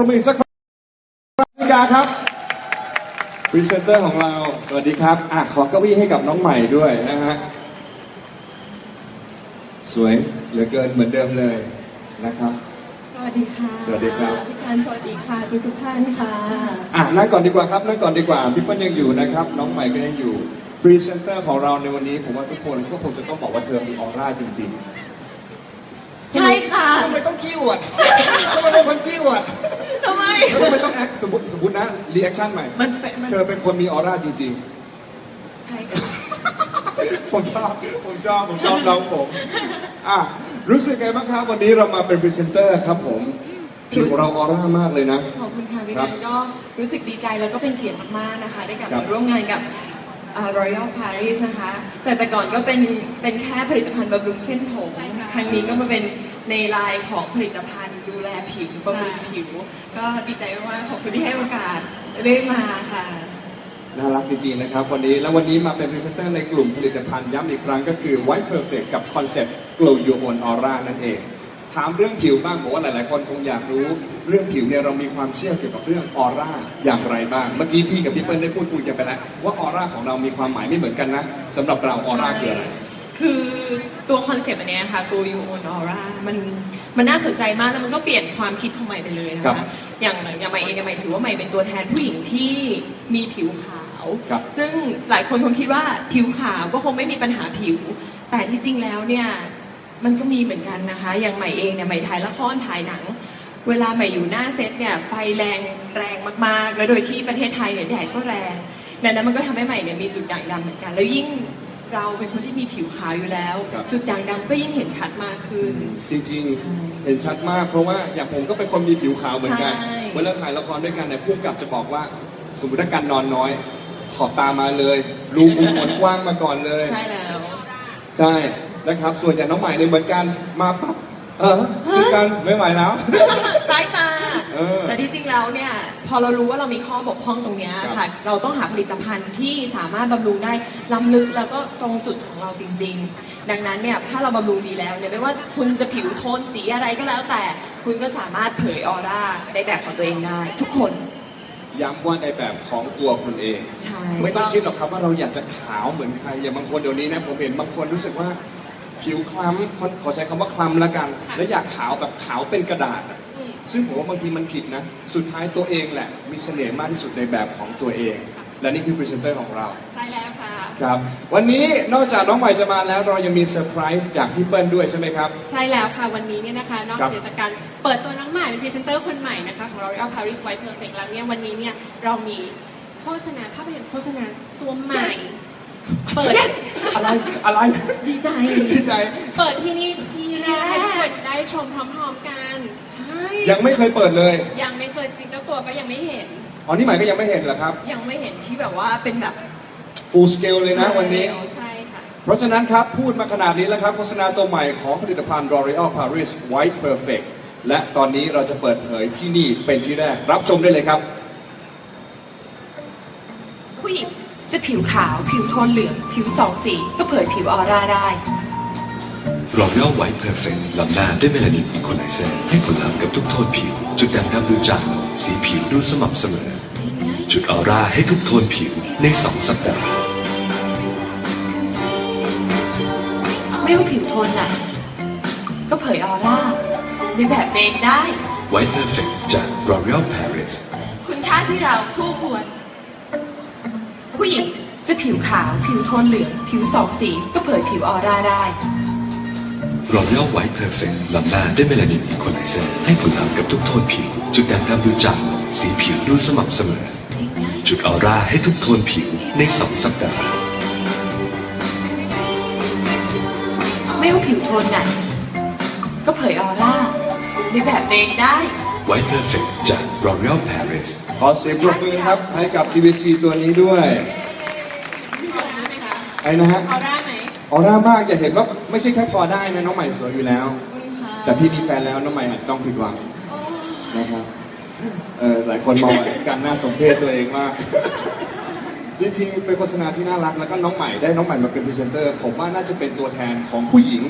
รบมืออีกสักครั้งนาฬิกาครับพรีเซนเตอร์ของเรา สวัสดีครับอะขอเก้าอี้ให้กับน้องใหม่ด้วยนะฮะ สวยเหลือเกินเหมือนเดิมเลยนะครับ สวัสดีค่ะสวัสดีครับ พี่การสวัสดีค่ะทุกทุกๆท่านค่ะ อะนั่งก่อนดีกว่าครับนั่งก่อนดีกว่าพี่เปิ้ลยังอยู่นะครับ น้องใหม่ก็ยังอยู่พรีเซนเตอร์ของเราในวันนี้ ผมว่าทุกคนก็คงจะต้องบอกว่าเธอมีออร่าจริง ๆ ใช่ค่ะ ทำไมต้องขี้อวดทำไมเป็นคนขี้อวดทำไม แล้วทำไมต้องแอคสมมติสมมตินะรีแอคชั่นใหม่มันเป็นมัน เธอเป็นคนมีออร่าจริงใช่ค่ะ ๆ ผมชอบผมชอบผมชอบน้องผมอะรู้สึกไงบ้างครับ วันนี้เรามาเป็นพรีเซนเตอร์ครับผมผิวของเราออร่ามากเลยนะ ขอบคุณค่ะพี่ครักาบรก็รู้สึกดีใจแล้วก็เป็นเกียรติมากๆนะคะ ได้กลับครับมาร่วมงานกับอ่า Royal Paris นะคะจากแต่ก่อนก็เป็นเป็นแค่ผลิตภัณฑ์บำรุงเส้นผม ครั้งนี้ก็มาเป็นในไลน์ของผลิตภัณฑ์ ดูแลผิวบำรุงผิว ก็ดีใจมากๆขอบคุณที่ให้โอกาสได้มาค่ะ น่ารักจริงๆนะครับวันนี้แล้ววันนี้มาเป็นพรีเซนเตอร์ในกลุ่มผลิตภัณฑ์ย้ำอีกครั้งก็คือ White Perfect กับคอนเซ็ปต์ Glow Your Own Aura นั่นเอง ถามเรื่องผิวบ้างผมว่าหลายๆ คนคงอยากรู้ เรื่องผิวเนี่ยเรามีความเชื่อเกี่ยวกับเรื่องออร่าอย่างไรบ้าง เมื่อกี้พี่กับพี่เปิ้ลได้พูดคุยกันไปแล้วว่าออร่าของเรามีความหมายไม่เหมือนกันนะสำหรับเราออร่าคืออะไร คือตัวคอนเซปต์อันเนี้ยค่ะ Go You Own Aura มันมันน่าสนใจมากแล้วมันก็เปลี่ยนความคิดของใหม่ไปเลยนะครัคะบอย่างอย่างใหม่เองเนี่ยใหม่ถือว่าใหม่เป็นตัวแทนผู้หญิงที่มีผิวขาว ครับ ซึ่งหลายคนคงคิดว่าผิวขาวก็คงไม่มีปัญหาผิว แต่ที่จริงแล้วเนี่ย มันก็มีเหมือนกันนะคะ อย่างใหม่เองเนี่ยใหม่ถ่ายละครถ่ายหนัง เวลาใหม่อยู่หน้าเซตเนี่ยไฟแรงแรงมากๆ แล้วโดยที่ประเทศไทยเนี่ยแดดก็แรงดังนั้นมันก็ทำให้ใหม่เนี่ยมีจุดด่างดำเหมือนกัน แล้วยิ่ง เราเป็นคนที่มีผิวขาวอยู่แล้ว ครับ จุดด่างดำก็ยิ่งเห็นชัดมากขึ้น จริงๆ เห็นชัดมากเพราะว่าอย่างผมก็เป็นคนมีผิวขาวเหมือนกันใช่ เวลาถ่ายละครด้วยกันเนี่ยผู้กำกับจะบอกว่าสมมติถ้าการนอนน้อย ขอบตามาเลยรูขุมขนกว้างมาก่อนเลย ใช่แล้ว ใช่นะครับ ส่วนอย่างน้องใหม่เนี่ยเหมือนกันมาปั๊บเออคือกันไม่ไหวแล้วสายตาเออแต่ที่จริงแล้วเนี่ยพอเรารู้ว่าเรามีข้อบกพร่องตรงเนี้ยครับค่ะ เราต้องหาผลิตภัณฑ์ที่สามารถบำรุงได้ล้ำลึกแล้วก็ตรงจุดของเราจริง ๆ ดังนั้นเนี่ยถ้าเราบำรุงดีแล้วเนี่ยไม่ว่าคุณจะผิวโทนสีอะไรก็แล้วแต่คุณก็สามารถเผยออร่าในแบบของตัวเองได้ ทุกคนย้ำว่าในแบบของตัวคุณเองใช่ไม่ต้องคิดหรอกครับว่าเราอยากจะขาวเหมือนใคร อย่างบางคนเดี๋ยวนี้นะผมเห็นบางคนรู้สึกว่าผิวคล้ำขอขอใช้คำว่าคล้ำแล้วกัน และอยากขาวแบบขาวเป็นกระดาษอะอืม ซึ่งผมว่าบางทีมันผิดนะ สุดท้ายตัวเองแหละ มีเสน่ห์มากที่สุดในแบบของตัวเอง และนี่คือพรีเซนเตอร์ของเรา ใช่แล้วค่ะ ครับ วันนี้นอกจากน้องใหม่จะมาแล้วเรายังมีเซอร์ไพรส์จากพี่เปิ้ลด้วยใช่ไหมครับ ใช่แล้วค่ะ วันนี้เนี่ยนะคะ นอกครับเหนือจากการเปิดตัวน้องใหม่เป็นพรีเซนเตอร์คนใหม่นะคะของ L'Oreal Paris White Perfect แล้วเนี่ยวันนี้เนี่ยเรามีโฆษณาภาพยนตร์โฆษณาตัวใหม่ เปิด อะไรอะไรดีใจ ดีใจ เปิดที่นี่ที่แรกให้ทุก คนได้ชมพร้อมๆกัน ใช่ ยังไม่เคยเปิดเลย ยังไม่เคยจริงเจ้าตัวก็ยังไม่เห็น อ๋อ นี่ใหม่ก็ยังไม่เห็นเหรอครับ ยังไม่เห็นที่แบบว่าเป็นแบบ full scale เลยนะวันนี้ ใช่ค่ะ เพราะฉะนั้นครับ พูดมาขนาดนี้แล้วครับ โฆษณาตัวใหม่ของผลิตภัณฑ์ L'Oreal Paris White Perfect และตอนนี้เราจะเปิดเผยที่นี่เป็นที่แรก รับชมได้เลยครับ ผู้หญิงจะผิวขาว ผิวโทนเหลือง ผิวสองสี ก็เผยผิวออร่าได้ รอยัลไวท์เพอร์เฟกต์ล้ำหน้าด้วยเมลานินอีโคไลเซอร์ให้ผลลัพธ์กับทุกโทนผิว จุดด่างดำดูจางลงสีผิวดูสม่ำเสมอ จุดออร่าให้ทุกโทนผิวใน 2 สัปดาห์ ไม่ว่าผิวโทนไหนก็เผยออร่าในแบบตัวเองได้ไวท์เพอร์เฟกต์จาก L'Oreal Paris คุณค่าที่เราคู่ควร ผู้หญิงจะผิวขาว ผิวโทนเหลือง ผิวสองสี ก็เผยผิวออร่าได้ รอยัลไวท์เพอร์เฟกต์ล้ำหน้าด้วยเมลานินอีโคไลเซอร์ให้ผลลัพธ์กับทุกโทนผิว จุดด่างดำดูจางสีผิวดูสม่ำเสมอ จุดออร่าให้ทุกโทนผิวใน2สัปดาห์ไม่ว่าผิวโทนไหน ก็เผยออร่าในแบบเองได้ไวท์เพอร์เฟกต์จาก L'Oreal Paris ขอเสียงปรบมือครับให้กับ TVC ตัวนี้ด้วยไหมคะไอ้นะฮะ ออร่าไหมออร่ามากอย่าเห็นว่าไม่ใช่แค่พอได้นะน้องใหม่สวยอยู่แล้ว แต่พี่มีแฟนแล้วน้องใหม่อาจจะต้องผิดหวังนะครับเออหลายคนมองการน่าสมเพชตัวเองมาก จริงๆเป็นโฆษณาที่น่ารัก แล้วก็น้องใหม่ได้น้องใหม่มาเป็นพรีเซนเตอร์ผมว่าน่าจะเป็นตัวแทนของผู้หญิง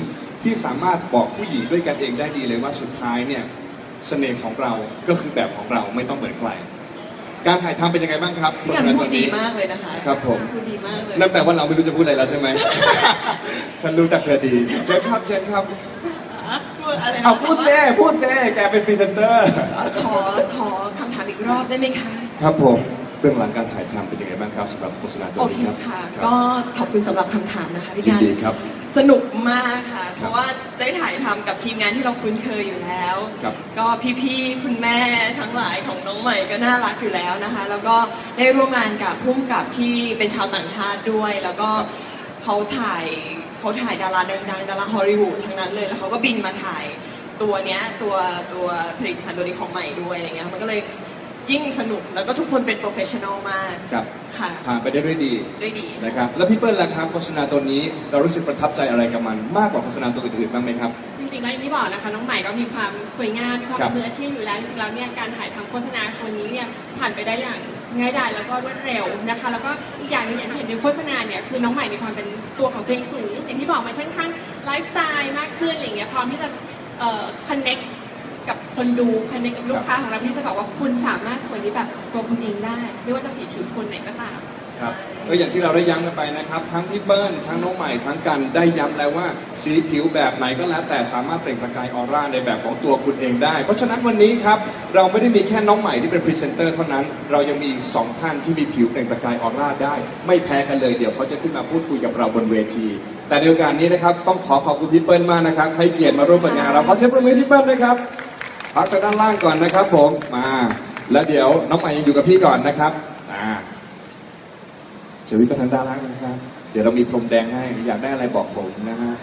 ที่สามารถบอกผู้หญิงด้วยกันเองได้ดีเลยว่าสุดท้ายเนี่ยเสน่ห์ของเราก็คือแบบของเราไม่ต้องเหมือนใคร การถ่ายทำเป็นยังไงบ้างครับเพพี่ราะกัฉะนนั้นพูตอดนดีนี้มากเลยนะคะครับผมพูดดีมากเลยนั่นแปลว่าเราไม่รู้จะพูดอะไรแล้วใช่ไหม ฉันรู้แต่เธอดีเชิญครับเชิญครับพูดอะไรนะเอาพูดเซ่พูดเซ่แกเป็นพรีเซนเตอร์ขอขอคำถามอีกรอบได้ไหมคะ ครับผม เบื้องหลังการถ่ายทำเป็นยังไงบ้างครับสำหรับโฆษณาตัวโอเคนี้ครับค่ะครับ ก็ขอบคุณสำหรับคำถามนะคะพี่ยินการดีครับสนุกมากค่ะ เพราะว่าได้ถ่ายทำกับทีมงานที่เราคุ้นเคยอยู่แล้ว ครับ ก็พี่ๆคุณแม่ทั้งหลายของน้องใหม่ก็น่ารักอยู่แล้วนะคะ แล้วก็ได้ร่วมงานกับพุ่มกับที่เป็นชาวต่างชาติด้วย แล้วก็เขาถ่ายเขาถ่ายดาราดังๆดาราฮอลลีวูดทั้งนั้นเลย แล้วเขาก็บินมาถ่ายตัวเนี้ยตัวตัวผลิตภัณฑ์ตัวนี้ของใหม่ด้วยอะไรเงี้ย มันก็เลย ยิ่งสนุกแล้วก็ทุกคนเป็นโปรเฟชชั่นอลมากครับค่ะผ่านไปได้ด้วยดีด้วยดีนะครับแล้วพี่เปิ้ลล่ะครับโฆษณาตัวนี้เรารู้สึกประทับใจอะไรกับมัน มากกว่าโฆษณาตัวอื่นๆบ้างไหมครับ จริงๆแล้วอย่างที่บอกนะคะน้องใหม่ก็มีความสวยงามมีความครับเป็นมืออาชีพอยู่แล้วจริงๆแล้วเนี่ยการถ่ายทำโฆษณาตัวนี้เนี่ยผ่านไปได้อย่างง่ายดายแล้วก็รวดเร็วนะคะ แล้วก็อีกอย่างหนึงอย่างที่เห็นในโฆษณาเนี่ยคือน้องใหม่มีความเป็นตัวของตัวเองสูงอย่างที่บอกมันค่อนข้างไลฟ์สไตล์มากขึ้นอะไรอย่างเงี้ยพร้อมที่จะเอ่อ connect กั กับคนดู connect กับลูกค้าของเราที่จะบอกว่าคุณสามารถสวยในแบบตัวคุณเองได้ ไม่ว่าจะสีผิวคนไหนก็ตามครับก็อย่างที่เราได้ย้ำกันไปนะครับ ทั้งพี่เปิ้ลทั้งน้องใหม่ทั้งกันได้ย้ำแล้วว่าสีผิวแบบไหนก็แล้วแต่สามารถเปล่งประกายออร่าในแบบของตัวคุณเองได้ เพราะฉะนั้นวันนี้ครับเราไม่ได้มีแค่น้องใหม่ที่เป็นพรีเซนเตอร์เท่านั้น เรายังมีอีกสองท่านที่มีผิวเปล่งประกายออร่าได้ ไม่แพ้กันเลยเดี๋ยวเขาจะขึ้นมาพูดคุยกับเราบนเวที แต่ในโอกาสนี้นะครับต้องขอขอบคุณพี่เปิ้ลมากนะครับให้เกียรติมาร่วมเปิดงานเราขอเสียงปรบมือพี่เปิ้ลด้วยครับ พักจากด้านล่างก่อนนะครับ ผมมา แล้วเดี๋ยวน้องใหม่ยังอยู่กับพี่ก่อนนะครับอ่าเจวิตก็ทางด้านล่างนะครับ เดี๋ยวเรามีพรมแดงให้อยากได้อะไรบอกผมนะฮะ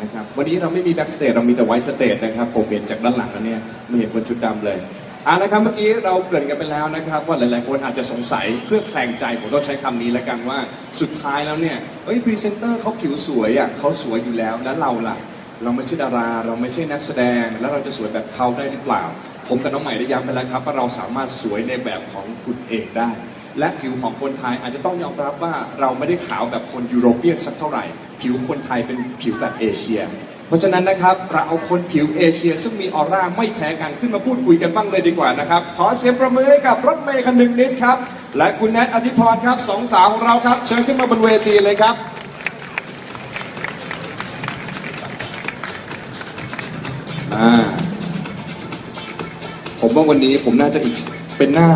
นะครับวันนี้เราไม่มีแบ็กสเตจเรามีแต่ไวท์สเตจนะครับผมเห็นจากด้านหลังแล้วเนี่ยไม่เห็นคนชุดดำเลยอ่านะครับเมื่อกี้เราเกริ่นกันไปแล้วนะครับ ว่าหลายๆคนอาจจะสงสัยเพื่อแคลงใจผมต้องใช้คำนี้แล้วกันว่าสุดท้ายแล้วเนี่ยเอ้ยพรีเซนเตอร์เขาผิวสวยอะเขาสวยอยู่แล้วแล้วเราล่ะ เราไม่ใช่ดารา เราไม่ใช่นักแสดง แล้วเราจะสวยแบบเขาได้หรือเปล่า ผมกับน้องใหม่ได้ย้ำไปแล้วครับว่าเราสามารถสวยในแบบของคุณเองได้ และผิวของคนไทยอาจจะต้องยอมรับว่าเราไม่ได้ขาวแบบคนยุโรเปียนสักเท่าไหร่ ผิวคนไทยเป็นผิวแบบเอเชีย เพราะฉะนั้นนะครับเราเอาคนผิวเอเชีย ซึ่งมีออร่าไม่แพ้กันขึ้นมาพูดคุยกันบ้างเลยดีกว่านะครับขอเสียงประมือให้กับรถเมย์คันหนึ่งนิดครับและคุณแนทอธิพรครับสองสาวของเราครับเชิญขึ้นมาบนเวทีเลยครับ อ่า ผมว่าวันนี้ผมน่าจะอิจเป็นหน้า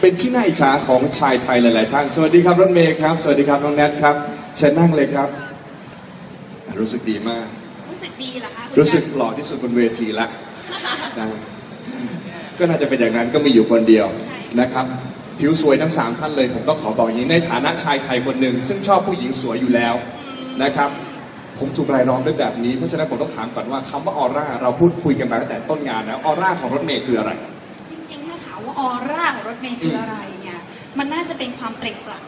เป็นที่น่าอิจฉาของชายไทยหลาย ๆ ท่าน สวัสดีครับรถเมย์ครับ สวัสดีครับน้องแนทครับเชิญนั่งเลยครับ รู้สึกดีมาก รู้สึกดีเหรอคะคุณรู้สึกหล่อที่สุดบนเวทีละนะก็น่าจะเป็นอย่างนั้นก็มีอยู่คนเดียวนะครับ ผิวสวยทั้งสามท่านเลย ผมต้องขอบอกอย่างนี้ในฐานะชายไทยคนหนึ่งซึ่งชอบผู้หญิงสวยอยู่แล้วนะครับ ผมถูกรายล้อมด้วยแบบนี้ เพราะฉะนั้นผมต้องถามก่อนว่าคำว่าออร่าเราพูดคุยกันมาตั้งแต่ต้นงานแล้วออร่าของรถเมย์คืออะไร จริงๆถ้าถามว่าออร่าของรถเมย์คืออะไรเนี่ยมันน่าจะเป็นความเปล่งปลั่ง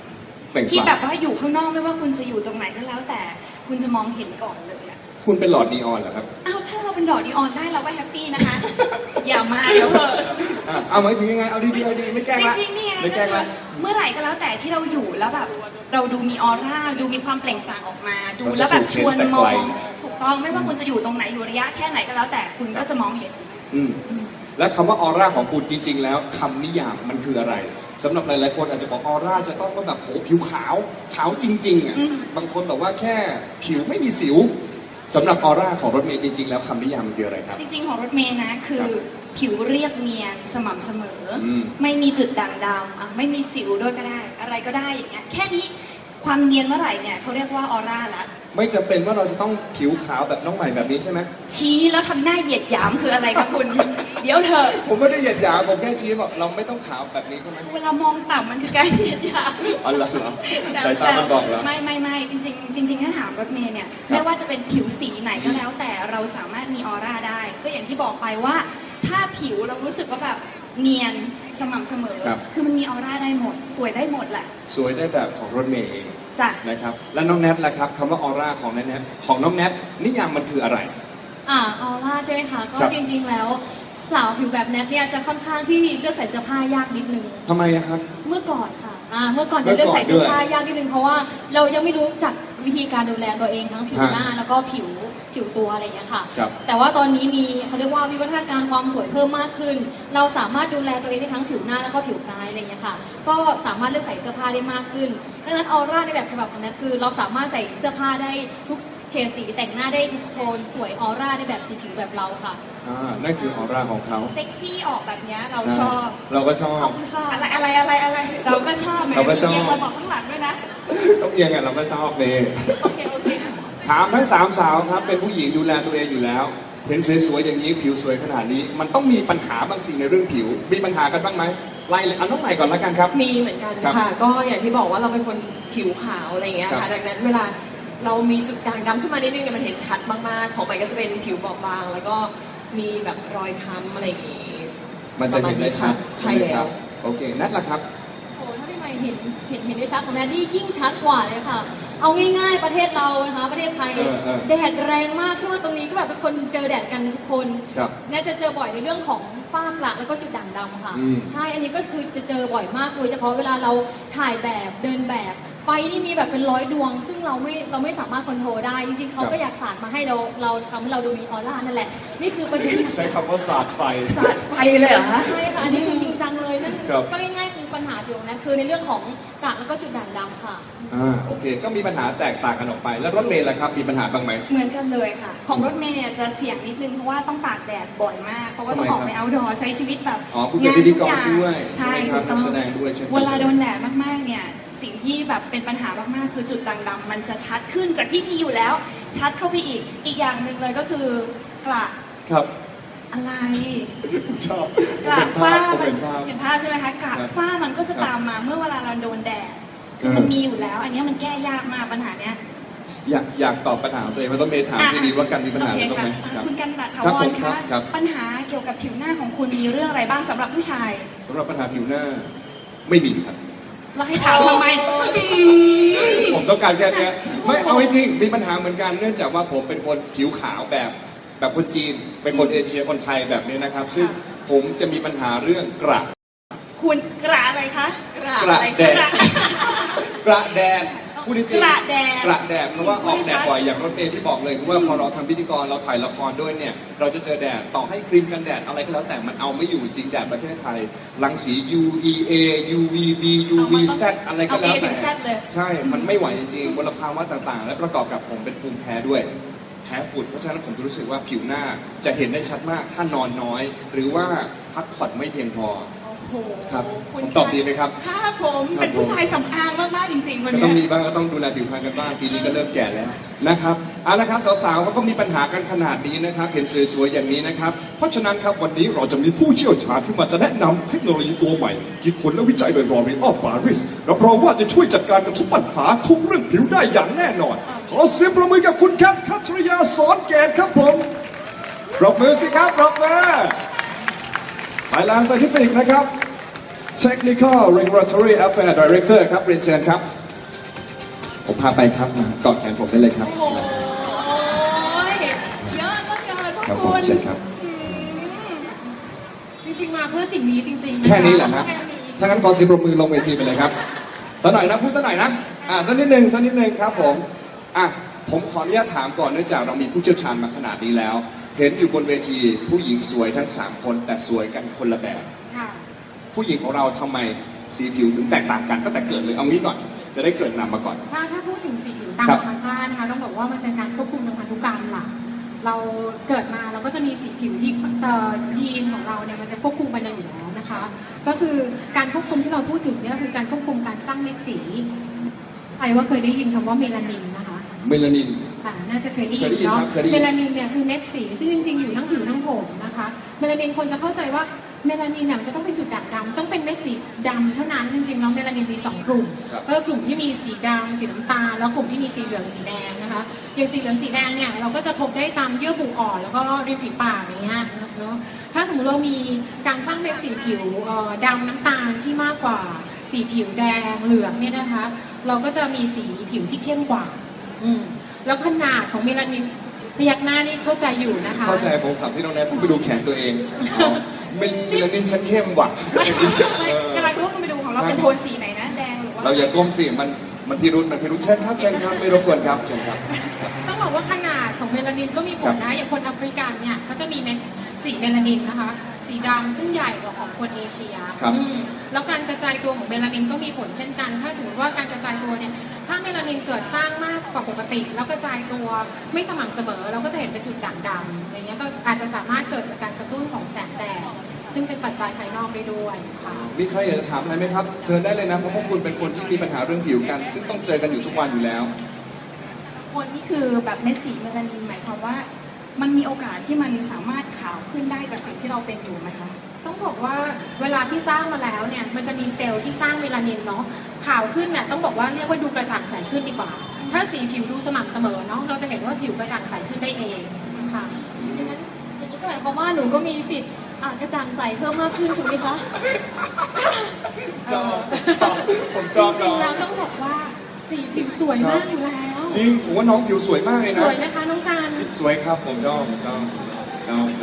เปล่งปที่ลั่งแบบว่าอยู่ข้างนอกไม่ว่าคุณจะอยู่ตรงไหนก็แล้วแต่ คุณจะมองเห็นก่อนเลยอะคุณเป็นหลอดนีออนเหรอครับอ้าวถ้า เราเป็นดอกดีออนได้เราก็แฮปปี้นะคะ อย่ามาเดี๋ยวเถอะอะเอาหมายถึงยังไง เอาดีๆเอาดีไม่แกล้งจละริงๆนี่ไงไม่แกล้งละเมื่อไหร่ก็แล้วแต่ที่เราอยู่แล้วแบบเราดูมีออร่าดูมีความเปล่งปลั่งออกมา ดูเราจะแล้วแบบชวนถูกเห็นแต่มอไกลงถูกต้องไม่ว่าคุณจะอยู่ตรงไหนอยู่ระยะแค่ไหนก็แล้วแต่คุณก็จะมองเห็น อืมแล้วคำว่าออร่าของคุณจริง ๆ แล้วคำนิยามมันคืออะไรสำหรับหลายๆคนอาจจะบอกออร่าจะต้องว่าแบบโหผิวขาวขาวจริงๆอะอืม บางคนบอกว่าแค่ผิวไม่มีสิว สำหรับออร่าของรถเมย์จริง ๆ แล้วคำนิยามมันคืออะไรครับ จริง ๆ ของรถเมย์นะคือครับผิวเรียบเนียนสม่ำเสมออม ไม่มีจุดด่างดำอะไม่มีสิวด้วยก็ได้ อะไรก็ได้อย่างเงี้ยแค่นี้ ความเนียนเมื่อไหร่เนี่ยเขาเรียกว่าออร่าละไม่จำเป็นว่าเราจะต้องผิวขาวแบบน้องใหม่แบบนี้ใช่ไหมชี้แล้วทำหน้าเหยียดหยามคืออะไรคะคุณ เดี๋ยวเถอะผมไม่ได้เหยียดหยามผมแค่ชี้บอกเราไม่ต้องขาวแบบนี้ใช่ไหมเวลามองต่ำมันคือการเหยียดหยาม อ๋อเหรอเหรอสายตามันบอกเหรอไม่ไม่ไม่จริงๆจริงๆถ้าถามรถเมย์เนี่ยครับไม่ว่าจะเป็นผิวสีไหนก็แล้วแต่เราสามารถมีออร่าได้ ก็อย่างที่บอกไปว่า ถ้าผิวเรารู้สึกว่าแบบเนียนสม่ำเสมอครับคือมันมีออร่าได้หมด สวยได้หมดแหละสวยได้แบบของรถเมย์เองจ้ะนะครับ แล้วน้องแนทล่ะครับคำว่าออร่าของน้องแนทของน้องแนทนิยามมันคืออะไร อ่าออร่าใช่ไหมคะ ก็ครับ จริง ๆ แล้ว สาวผิวแบบแนทเนี่ยจะค่อนข้างที่เลือกใส่เสื้อผ้ายากนิดนึง ทำไมอะครับ เมื่อก่อนค่ะอ่าเมื่อก่อนเมื่จะอก่อนเลือกใส่เสื้อผ้าด้วยยากนิดนึงเพราะว่าเรายังไม่รู้จัก วิธีการดูแลตัวเองทั้งผิวฮะหน้าแล้วก็ผิวผิวตัวอะไรอย่างเงี้ยค่ะ ครับแต่ว่าตอนนี้มีเขาเรียกว่าวิวัฒนาการความสวยเพิ่มมากขึ้น เราสามารถดูแลตัวเองได้ทั้งผิวหน้าแล้วก็ผิวกายอะไรอย่างเงี้ยค่ะ ก็สามารถเลือกใส่เสื้อผ้าได้มากขึ้นดังนั้นออร่าในแบบฉบับของนัทคือ เราสามารถใส่เสื้อผ้าได้ทุก เฉดสีแต่งหน้าได้ทุกโทน สวยออร่าในแบบสีผิวแบบเราค่ะ อ่านั่นคือออร่าของเขาเซ็กซี่ออกแบบเนี้ยเราชอบเราก็ชอบ ขอบคุณค่ะอะไรอะไรอะไรอะไรเราก็ชอบไหมเราก็ชอบ มีคนบอกข้างหลังด้วยนะ ต้องเอียงอะเราก็ชอบเลยโอเคโอเค ถามทั้งสามสาวครับเป็นผู้หญิงดูแลตัวเองอยู่แล้ว เห็นสวยๆอย่างนี้ผิวสวยขนาดนี้ มันต้องมีปัญหาบางสิ่งในเรื่องผิว มีปัญหากันบ้างไหมไล่เลยเอาน้องใหม่ก่อนแล้วกันครับ มีเหมือนกันครับค่ะ ก็อย่างที่บอกว่าเราเป็นคนผิวขาวอะไรอย่างเงี้ยครัค่ะบดังนั้นเวลา เรามีจุดด่างดำขึ้นมานิดนึงเนี่ยมันเห็นชัดมากๆ ของใหม่ก็จะเป็นผิวบอบบาง แล้วก็มีแบบรอยค้ำอะไรอย่างงี้มันจะเห็นได้ชัดใช่ไหมแล้ควรับโอเคนัดล่ะครับโอ้ถ้าพี่ใหม่เห็นเห็นเห็นได้ชัดของแนนนี่ยิ่งชัดกว่าเลยค่ะ เอาง่าย ๆ ประเทศเรานะคะประเทศไทยเออเออแดดแรงมากเชื่อว่าตรงนี้ก็แบบทุกคนเจอแดดกันทุกคนครับแนนจะเจอบ่อยในเรื่องของฝ้ากระแล้วก็จุดด่างดำค่ะอืมใช่ อันนี้ก็คือจะเจอบ่อยมากโดยเฉพาะเวลาเราถ่ายแบบเดินแบบไฟนี่มีแบบเป็นร้อยดวง ซึ่งเราไม่เราไม่สามารถคอนโทรลได้ จริงๆเขาก็อยากสาดมาให้เราเราทำให้เราดูมีออร่านั่นแหละ นี่คือประเด็นใช้คำว่าสาดไฟ สาดไฟเลยเหรอคะใช่ค่ะอันนี้คือจริงจังเลยนั่นครับ ก็ง่ายๆคือ ปัญหาผิวนะคือในเรื่องของกระแล้วก็จุดด่างดำค่ะ อ่าโอเค ก็มีปัญหาแตกต่างกันออกไป แล้วรถเมล์ล่ะครับ มีปัญหาบ้างไหม เหมือนกันเลยค่ะ ของรถเมย์เนี่ยจะเสี่ยงนิดนึง เพราะว่าต้องตากแดดบ่อยมาก เพราะว่าต้องออกไปเอาดอใช้ชีวิตแบบอ๋อคุณเป็นพิธีกรงานทุด้วยใช่ใช่ไหมครับถูกต้องนักแสดงด้วยใช่ไหมเวลาโดนแดดมากๆเนี่ยสิ่งที่แบบเป็นปัญหามากๆ คือจุดด่างดำมันจะชัดขึ้นจากที่มีอยู่แล้ว ชัดเข้าไปอีกอีกอย่างหนึ่งเลยก็คือกระครับ อะไรชอบกระเป็นภาฝ้าพผมมัเป็นภาพ เห็นภาพใช่ไหมคะกระครับฝ้ามันก็จะครับตามมาเมื่อเวลาเราโดนแดดเออมันมีอยู่แล้ว อันเนี้ยมันแก้ยากมากปัญหาเนี้ย อยากอยากตอบปัญหาของตัวเองว่ารถเมล์ถามที่ดีว่ากันมีปัญหาอะไรโอบ้างเคไหมค่ะครับคุณกันตะถาครับวผรมครัคะบครับ ปัญหาเกี่ยวกับผิวหน้าของคุณมีเรื่องอะไรบ้างสำหรับผู้ชาย สำหรับปัญหาผิวหน้าไม่มีครับ เราให้ถามทำไม ผมต้องการแค่เนี้ยไม่เอาจริงๆมีปัญหาเหมือนกันเนื่องจากว่าผมเป็นคนผิวขาวแบบ แบบคนจีนเป็นคนเอเชียคนไทยแบบนี้นะครับ ซึ่งผมจะมีปัญหาเรื่องกระคุณกระอะไรคะกระกระอะไรแดคะดกระแดดพูดจริงๆกระแดดกระแดดเพราะว่าออกแดดบ่อยอย่างรถเมย์ที่บอกเลยคือว่าพอเราทำพิธีกรเราถ่ายละครด้วยเนี่ย เราจะเจอแดดต่อให้ครีมกันแดดอะไรก็แล้วแต่มันเอาไม่อยู่จริงแดดประเทศไทยรังสี UEA UVB UVZ อะไรก็แล้วเอา A ถึแต่ง Z เลยใช่มันไม่ไหวจริงๆมลภาวะต่างๆ และประกอบกับผมเป็นภูมิแพ้ด้วยแพ้ฝุ่น เพราะฉะนั้นผมจะรู้สึกว่าผิวหน้าจะเห็นได้ชัดมากถ้านอนน้อย หรือว่าพักผ่อนไม่เพียงพอ โอ้โหครับคุณผมตอบดีไหมครับค่ะผมครับเป็นผู้ชายสำอางมากๆจริงๆวันก็เนี้ต้องมียบ้างก็ต้องดูแลผิวพรรณกันบ้างปีนี้ก็เริ่มแก่แล้วนะครับเอาละครับสาวๆเขาก็มีปัญหากันขนาดนี้นะครับเห็นสวยๆอย่างนี้นะครับเพราะฉะนั้นครับวันนี้เราจะมีผู้เชี่ยวชาญที่มาจะแนะนำเทคโนโลยีตัวใหม่คิดค้นและวิจัยโดยรอรีออฟปาริสรับรองว่าจะช่วยจัดการกับทุกปัญหาทุกเรื่องผิวได้อย่างแน่นอนขอเสียงประมือกับคุณแคทคัตริยาสอนแกนครับผม ปรบมือสิครับปรบมือ Thailand Scientific นะครับ Technical Regulatory Affair Director ครับเรียนเชิญครับ ผมพาไปครับมากอดแขนผมได้เลยครับ โอ้ยเยอะก็เกินพวกครับผมคุณเชิญครับ จริงๆมาเพื่อสิ่งนี้จริงๆะะแค่นี้แหละฮะแค่นี้ถ้างั้นขอเสียงปรบมือลงเวทีไปเลยครับสักหน่อยนะพูดสักหน่อยนะ อ่าสักนิดหนึ่งสักนิดหนึ่งครับผม อะ ผมขออนุญาตถามก่อนเนื่องจากเรามีผู้เชี่ยวชาญมาขนาดนี้แล้ว เห็นอยู่บนเวทีผู้หญิงสวยทั้งสามคนแต่สวยกันคนละแบบ ค่ะ ผู้หญิงของเราทำไมสีผิวถึงแตกต่างกันตั้งแต่เกิดเลยเอางี้ก่อน จะได้เกริดนำมาก่อน ถ้าถ้าพูดถึงสีผิวตามครับธรรมชาตินะคะต้องบอกว่ามันเป็นการควบคุมทางพันธุกรรมหลักเราเกิดมาเราก็จะมีสีผิวที่เอ่อยีนของเราเนี่ยมันจะควบคุมไปอยู่แล้วนะคะ ก็คือการควบคุมที่เราพูดถึงเนี่ยคือการควบคุมการสร้างเม็ดสีใครว่าเคยได้ยินคำว่าเมลานินนะคะ เมลานิน ค่ะน่าจะเคยได้เคยิยได้นยินเนาะครับเคยได้ยิน เมลานินเนี่ยคือเม็ดสีซึ่งจริงๆอยู่ทั้งผิวทั้งผมนะคะ เมลานินคนจะเข้าใจว่าเมลานินเนี่ยมันจะต้องเป็นจุดด่างดำต้องเป็นเม็ดสีดำเท่านั้นจริงๆแล้วเมลานินมีสองกลุ่มครับก็คือกลุ่มที่มีสีดำสีน้ำตาลแล้วกลุ่มที่มีสีเหลืองสีแดงนะคะอย่างสีเหลืองสีแดงเนี่ยเราก็จะพบได้ตามเยื่อบุอ่อนแล้วก็ริมฝีปากอย่างเงี้ยเนาะถ้าสมมติเรามีการสร้างเม็ดสีผิวเอ่อดำน้ำตาลที่มากกว่า สีผิวแดงเหลืองเนี่ยนะคะ เราก็จะมีสีผิวที่เข้มกว่า อืมแล้วขนาดของเมลานินพยักหน้านี่เข้าใจอยู่นะคะ เข้าใจผมถามที่น้องแนทต้องไปดูแขนตัวเองอ๋อเมลานินฉันเข้มกว่าไม่กำลังรู้ว่าคุณไปดูของเราเป็นโทนสีไหนนะ แดงหรือว่าเราอย่าก้มสิมันมันพิรุษมันพิรุษเชิญครับเชิญครับไม่รบกวนครับเชิญครับ ต้องบอกว่าขนาดของเมลานินก็มีผลนะอย่างคนแอฟริกันเนี่ยเขาจะมีเม็ดสีเมลานินนะคะ สีดำซึ่งใหญ่กว่าของคนเอเชียครับอืมแล้วการกระจายตัวของเมลานินก็มีผลเช่นกัน ถ้าสมมติว่าการกระจายตัวเนี่ยถ้าเมลานินเกิดสร้างมากกว่าปกติ แล้วกระจายตัวไม่สม่ำเสมอ เราก็จะเห็นเป็นจุดด่างดำอย่างเงี้ยก็อาจจะสามารถเกิดจากการกระตุ้นของแสงแดดซึ่งเป็นปัจจัยภายนอกได้ด้วยค่ะ มีใครอยากจะถามอะไรไหมครับ เชิญได้เลยนะ เพราะพวกคุณเป็นคนที่มีปัญหาเรื่องผิวกัน ซึ่งต้องเจอกันอยู่ทุกวันอยู่แล้ว คนนี่คือแบบเม็ดสีเมลานินหมายความว่า มันมีโอกาสที่มันสามารถขาวขึ้นได้จากสิ่งที่เราเป็นอยู่ไหมคะ ต้องบอกว่าเวลาที่สร้างมาแล้วเนี่ยมันจะมีเซลล์ที่สร้างเมลานินเนาะขาวขึ้นเนี่ยต้องบอกว่าเรียกว่าดูกระจ่างใสขึ้นดีกว่า ถ้าสีผิวดูสม่ำเสมอเนาะเราจะเห็นว่าผิวกระจ่างใสขึ้นได้เองค่ะอย่างนั้นอย่างนี้ก็หมายความว่าหนูก็มีสิทธิ์อะกระจ่างใสเพิ่มมากขึ้นถูกไหมคะชอบชอบผมจชอบริงๆน้แล้อวงต้องบอกว่าสีผิวสวยมากอยู่แล้ว จริงผมว่าน้องผิวสวยมากเลยสนะวยไหมคะน้องการ สวยครับผมชอบผมชอบชอบชอบแ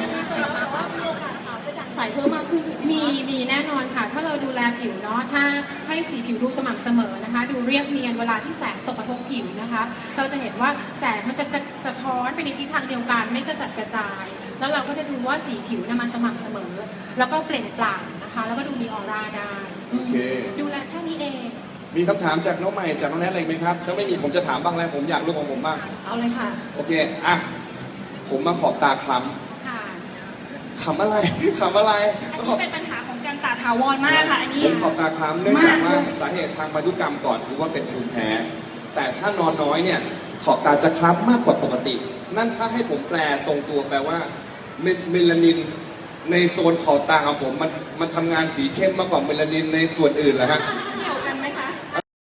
ต่ว่ามีโอกาสขาวกระจ่างใสเพิ่มมากขึ้นมีมีแน่นอนค่ะ ถ้าเราดูแลผิวเนาะถ้าให้สีผิวดูสม่ำเสมอนะคะ ดูเรียบเนียนเวลาที่แสงตกกระทบผิวนะคะ เราจะเห็นว่าแสงมันจะสะท้อนไปในทิศทางเดียวกันไม่กระจัดกระจาย แล้วเราก็จะดูว่าสีผิวเนี่ยมันสม่ำเสมอ แล้วก็เปล่งปลั่งนะคะ แล้วก็ดูมีออร่าได้โอเคดูแลแค่นี้เองมีคำถามจากน้องใหม่จากน้องแนทอะไรไหมครับ ถ้าไม่มีผมจะถามบ้างแล้วผมอยากรู้ของผมบ้าง เอาเลยค่ะ โอเค อะ ผมมาขอบตาคล้ค่ะำขำอะไร ขำอะไรอันนี้เป็นปัญหาของการตาถาวรมากค่ะ อันนี้ ผมขอบตาคล้ำเนื่องจากว่ามากเลยสาเหตุทางพันธุกรรมก่อนคือว่าเป็นภูมิแพ้ แต่ถ้านอนน้อยเนี่ยขอบตาจะคล้ำมากกว่าปกติ นั่นถ้าให้ผมแปลตรงตัวแปลว่าเมเมลานิน ในโซนขอบตาของผมมันมันทำงานสีเข้มมากกว่าเมลานินในส่วนอื่นเหรอฮะ